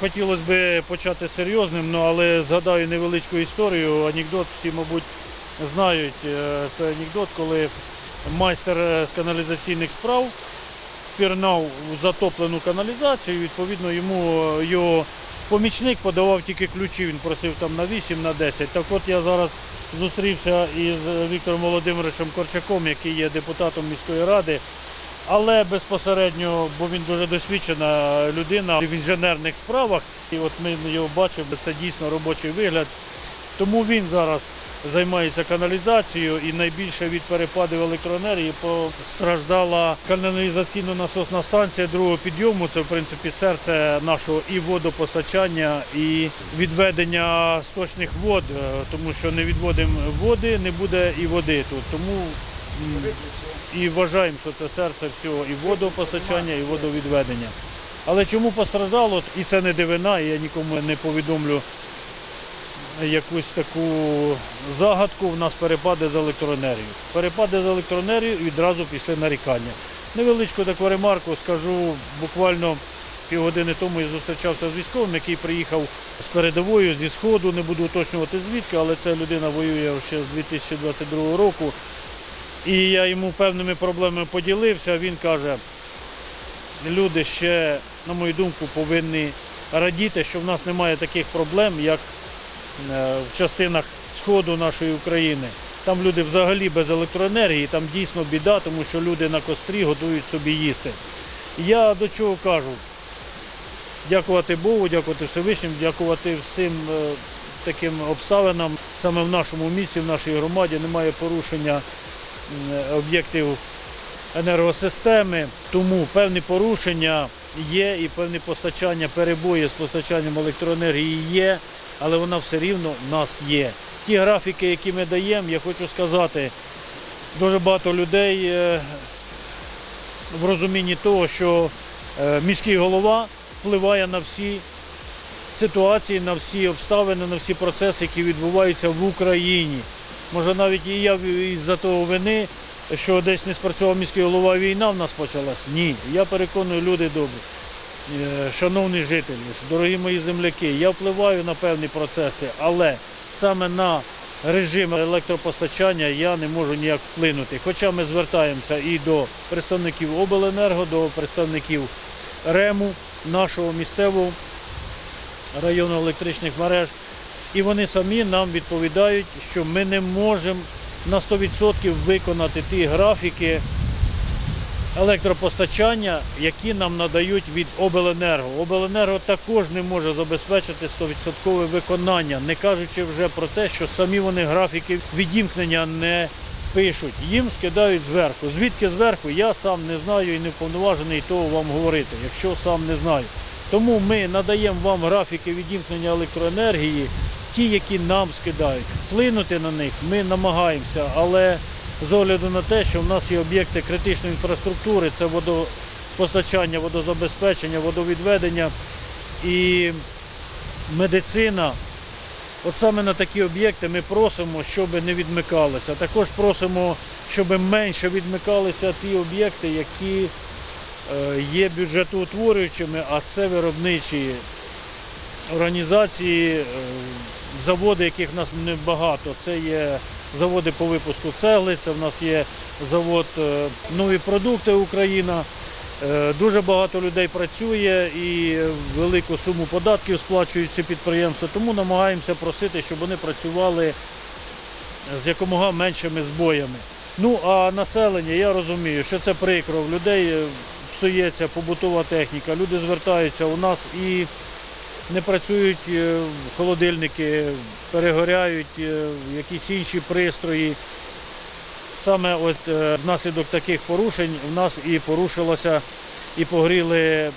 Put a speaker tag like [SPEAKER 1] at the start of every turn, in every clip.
[SPEAKER 1] Хотілося б почати серйозним, ну, але згадаю невеличку історію. Анекдот всі, мабуть, знають. Е, Це анекдот, коли майстер е, з каналізаційних справ пірнав затоплену каналізацію. Відповідно, йому е, його помічник подавав тільки ключі, він просив там на 8, на 10. Так от я зараз зустрівся із Віктором Володимировичем Корчаком, який є депутатом міської ради. Але безпосередньо, бо він дуже досвідчена людина в інженерних справах, і от ми його бачимо, це дійсно робочий вигляд. Тому він зараз займається каналізацією і найбільше від перепадів електроенергії постраждала каналізаційно-насосна станція другого підйому. Це в принципі серце нашого і водопостачання, і відведення сточних вод, е, тому що не відводимо води, не буде і води тут. Тому і вважаємо, що це серце всього і водопостачання, і водовідведення. Але чому постраждало, і це не дивина, і я нікому не повідомлю якусь таку загадку, в нас перепади з електроенергією. Перепади з електроенергією відразу після нарікання. Невеличку таку ремарку скажу, буквально півгодини тому я зустрічався з військовим, який приїхав з передовою, зі Сходу, не буду уточнювати звідки, але ця людина воює ще з 2022 року. І я йому певними проблемами поділився. Він каже, люди ще, на мою думку, повинні радіти, що в нас немає таких проблем, як е, в частинах сходу нашої України. Там люди взагалі без електроенергії, там дійсно біда, тому що люди на кострі готують собі їсти. Я до чого кажу? Дякувати Богу, дякувати Всевишнім, дякувати всім е, таким обставинам. Саме в нашому місті, в нашій громаді немає порушення об'єктів енергосистеми, тому певні порушення є і певні постачання, перебої з постачанням електроенергії є, але вона все рівно в нас є. Ті графіки, які ми даємо, я хочу сказати, дуже багато людей е, в розумінні того, що е, міський голова впливає на всі ситуації, на всі обставини, на всі процеси, які відбуваються в Україні. Може навіть і я із-за того вини, що десь не спрацював міський голова, війна в нас почалась. Ні. Я переконую, люди добрі. Е, Шановні жителі, дорогі мої земляки, я впливаю на певні процеси, але саме на режим електропостачання я не можу ніяк вплинути. Хоча ми звертаємося і до представників обленерго, до представників РЕМу, нашого місцевого району електричних мереж, і вони самі нам відповідають, що ми не можемо на 100% виконати ті графіки електропостачання, які нам надають від обленерго. Обленерго також не може забезпечити 100% виконання, не кажучи вже про те, що самі вони графіки відімкнення не пишуть. Їм скидають зверху. Звідки зверху, я сам не знаю і не вповноважений того вам говорити, якщо сам не знаю. Тому ми надаємо вам графіки відімкнення електроенергії, ті, які нам скидають. Вплинути на них ми намагаємося, але з огляду на те, що в нас є об'єкти критичної інфраструктури, це водопостачання, водозабезпечення, водовідведення і медицина. От саме на такі об'єкти ми просимо, щоб не відмикалися. Також просимо, щоб менше відмикалися ті об'єкти, які е, є бюджетоутворюючими, а це виробничі організації, е, заводи, яких в нас небагато. Це є заводи по випуску цегли, це в нас є завод е, Нові продукти Україна. Е, Дуже багато людей працює і велику суму податків сплачують ці підприємства, тому намагаємося просити, щоб вони працювали з якомога меншими збоями. Ну а населення, я розумію, що це прикро. В людей е, псується побутова техніка, люди звертаються у нас і не працюють е, холодильники, перегоряють е, якісь інші пристрої. Саме от е, внаслідок таких порушень в нас і порушилося і погріли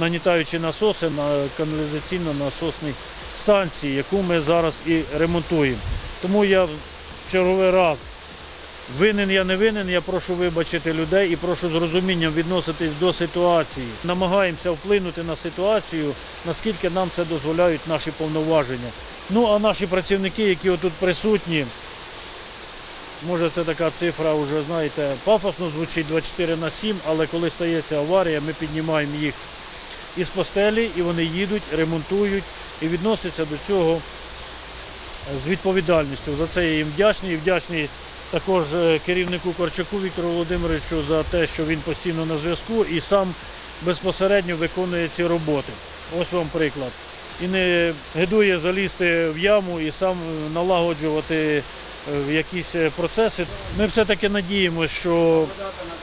[SPEAKER 1] нанітаючі насоси на каналізаційно-насосній станції, яку ми зараз і ремонтуємо. Тому я в черговий раз Винен я не винен, я прошу вибачити людей і прошу з розумінням відноситись до ситуації. Намагаємося вплинути на ситуацію, наскільки нам це дозволяють наші повноваження. Ну а наші працівники, які отут присутні, може це така цифра вже, знаєте, пафосно звучить 24 на 7, але коли стається аварія, ми піднімаємо їх із постелі, і вони їдуть, ремонтують і відносяться до цього з відповідальністю. За це я їм вдячний і вдячний також е, керівнику Корчаку Віктору Володимировичу за те, що він постійно на зв'язку і сам безпосередньо виконує ці роботи. Ось вам приклад. І не гидує залізти в яму і сам налагоджувати е, якісь е, процеси. Ми все-таки надіємося, що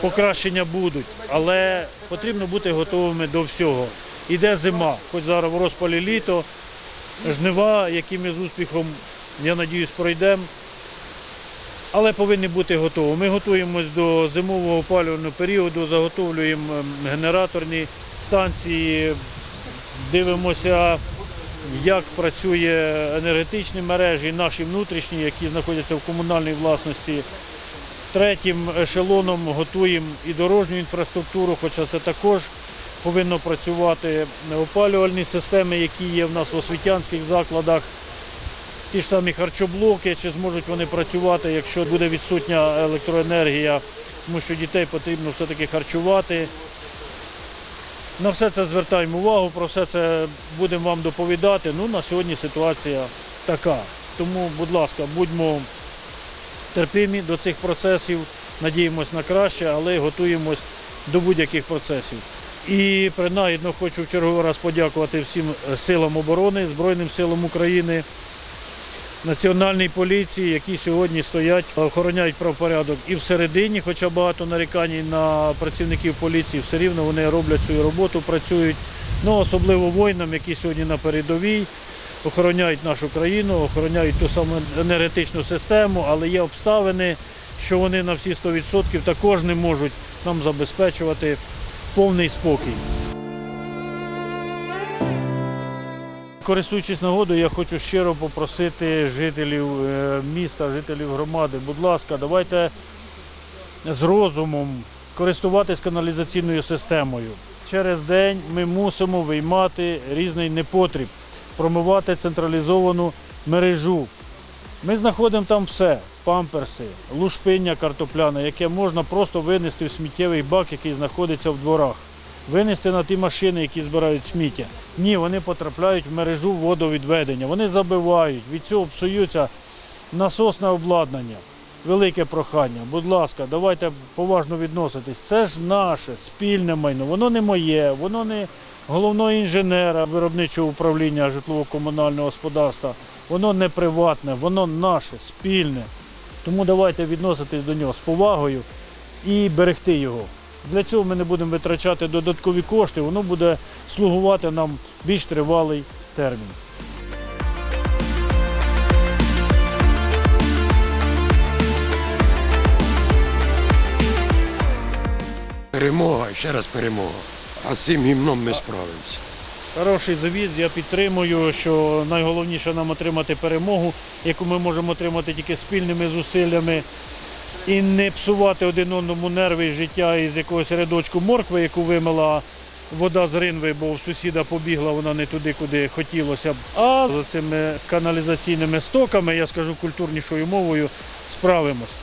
[SPEAKER 1] покращення будуть, але потрібно бути готовими до всього. Іде зима, хоч зараз в розпалі літо, жнива, які ми з успіхом, я надіюсь, пройдемо. Але повинні бути готові. Ми готуємось до зимового опалювального періоду, заготовлюємо ем, генераторні станції, дивимося, як працює енергетичні мережі, наші внутрішні, які знаходяться в комунальній власності. Третім ешелоном готуємо і дорожню інфраструктуру, хоча це також повинно працювати опалювальні системи, які є в нас в освітянських закладах. Ті ж самі харчоблоки, чи зможуть вони працювати, якщо буде відсутня електроенергія, тому що дітей потрібно все-таки харчувати. На все це звертаємо увагу, про все це будемо вам доповідати. Ну, на сьогодні ситуація така. Тому, будь ласка, будьмо терпимі до цих процесів, надіємось на краще, але готуємось до будь-яких процесів. І принагідно хочу в черговий раз подякувати всім силам оборони, Збройним силам України, Національній поліції, які сьогодні стоять, охороняють правопорядок і всередині, хоча багато нарікань на працівників поліції, все рівно вони роблять свою роботу, працюють. Ну, особливо воїнам, які сьогодні на передовій, охороняють нашу країну, охороняють ту саму енергетичну систему, але є обставини, що вони на всі 100% також не можуть нам забезпечувати повний спокій. Користуючись нагодою, я хочу щиро попросити жителів е, міста, жителів громади, будь ласка, давайте з розумом користуватись каналізаційною системою. Через день ми мусимо виймати різний непотріб, промивати централізовану мережу. Ми знаходимо там все: памперси, лушпиння картопляне, яке можна просто винести в сміттєвий бак, який знаходиться в дворах. Винести на ті машини, які збирають сміття. Ні, вони потрапляють в мережу водовідведення. Вони забивають, від цього псуються насосне обладнання. Велике прохання. Будь ласка, давайте поважно відноситись. Це ж наше спільне майно. Воно не моє, воно не головного інженера виробничого управління житлово-комунального господарства. Воно не приватне, воно наше, спільне. Тому давайте відноситись до нього з повагою і берегти його. Для цього ми не будемо витрачати додаткові кошти, воно буде слугувати нам більш тривалий термін.
[SPEAKER 2] Перемога, ще раз перемога. А з цим гімном ми справимося.
[SPEAKER 1] Хороший завіз, я підтримую, що найголовніше нам отримати перемогу, яку ми можемо отримати тільки спільними зусиллями. І не псувати один одному нерви і життя із якогось рядочку моркви, яку вимила вода з ринви, бо в сусіда побігла вона не туди, куди хотілося б. А з цими каналізаційними стоками, я скажу культурнішою мовою, справимось.